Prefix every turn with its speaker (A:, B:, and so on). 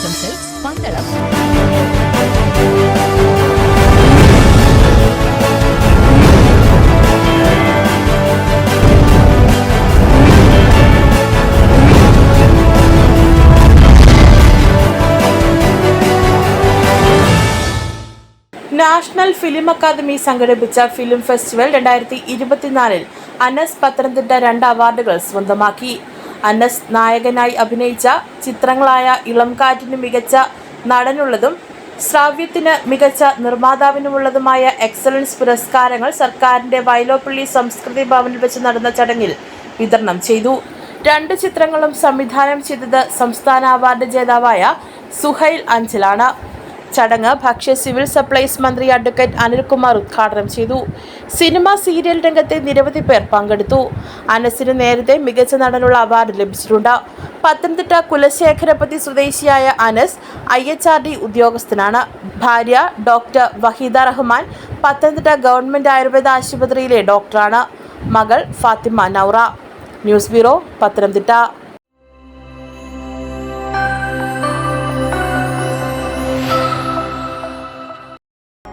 A: Silks Pandalam
B: national film academy സംഘടിപ്പിച്ച film festival രണ്ടായിരത്തി ഇരുപത്തിനാലിൽ അനസ് പത്തനംതിട്ട രണ്ട് അവാർഡുകൾ സ്വന്തമാക്കി. അനസ് നായകനായി അഭിനയിച്ച ചിത്രങ്ങളായ ഇളംകാറ്റിന് മികച്ച നടനുള്ളതും ശ്രാവ്യത്തിന് മികച്ച നിർമ്മാതാവിനുമുള്ളതുമായ എക്സലൻസ് പുരസ്കാരങ്ങൾ സർക്കാരിന്റെ വയലോപ്പള്ളി സംസ്കൃതി ഭവനിൽ വെച്ച് നടന്ന ചടങ്ങിൽ വിതരണം ചെയ്തു. രണ്ട് ചിത്രങ്ങളും സംവിധാനം ചെയ്തത് സംസ്ഥാന അവാർഡ് ജേതാവായ സുഹൈൽ അഞ്ചലാണ്. ചടങ്ങ് ഭക്ഷ്യ സിവിൽ സപ്ലൈസ് മന്ത്രി അഡ്വക്കേറ്റ് അനിൽകുമാർ ഉദ്ഘാടനം ചെയ്തു. സിനിമ സീരിയൽ രംഗത്തെ നിരവധി പേർ പങ്കെടുത്തു. അനസിന് നേരത്തെ മികച്ച നടനുള്ള അവാർഡ് ലഭിച്ചിട്ടുണ്ട്. പത്തനംതിട്ട കുലശേഖരപതി സ്വദേശിയായ Anas I H R D ഉദ്യോഗസ്ഥനാണ്. ഭാര്യ ഡോക്ടർ വഹീദ റഹ്മാൻ പത്തനംതിട്ട ഗവൺമെന്റ് ആയുർവേദ ആശുപത്രിയിലെ ഡോക്ടറാണ്. മകൾ Fathima Naura. News bureau Pathanamthitta.